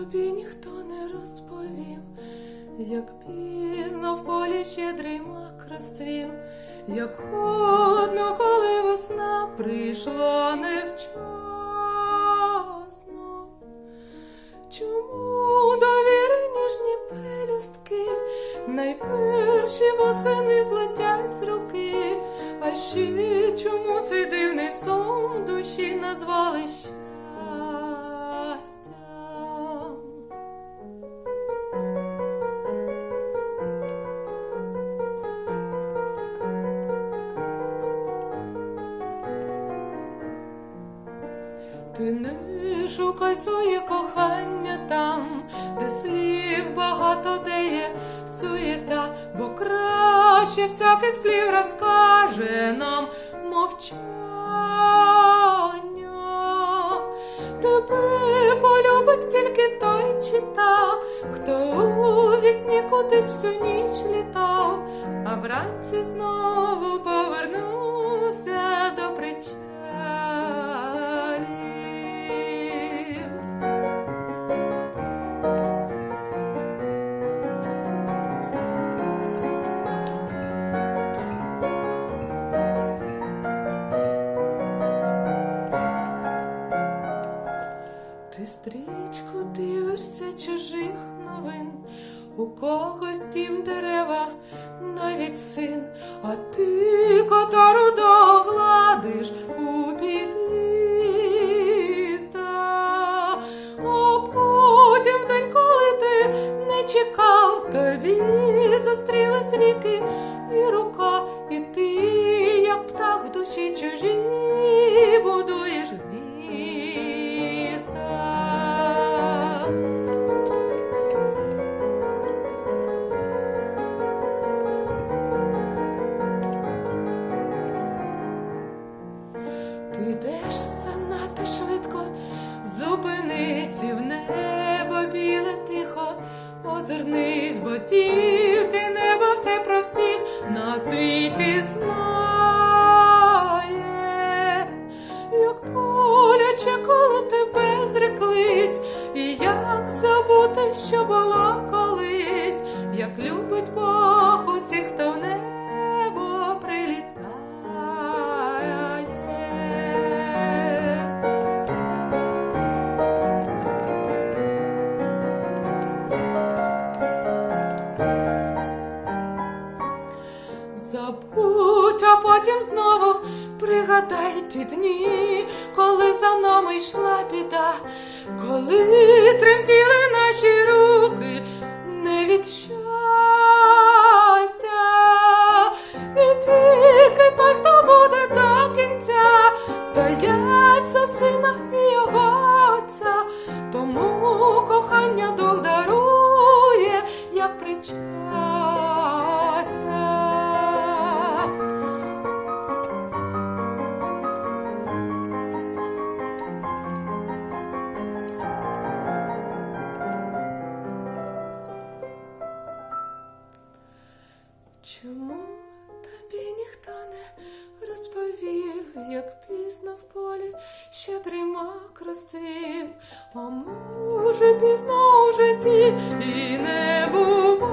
тобі ніхто не розповів, як пізно в полі щедрий мак розцвів, як холодно, коли весна прийшла невчасно. Чому довіри ніжні пелюстки, найперші восени злетять з руки, а ще чому цей дивний сон душі назвали щастям? Шукай кохання там, де слів багато, де є суєта, бо краще всяких слів розкаже нам мовчання. Тебе полюбить тільки той чи та, хто у вісні кудись всю ніч літав, а вранці знову повернувся до причалів. Ти стрічку дивишся чужих новин, у когось дім дерева, навіть син, а ти тільки небо все про всіх на світі знає, як боляче, коли тебе зреклись, і як забути, що потім знову пригадай ті дні, коли за нами йшла біда, коли тремтіли ще трима розцвів, а може, пізно в житті і не буває.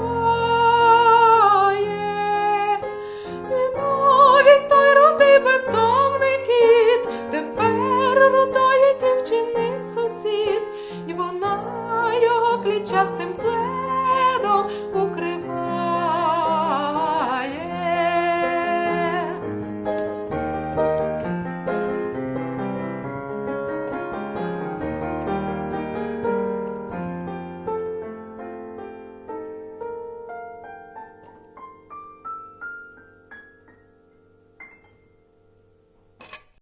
І навіть той роди бездомний кіт, тепер родає дівчини сусід, і вона його клічаста.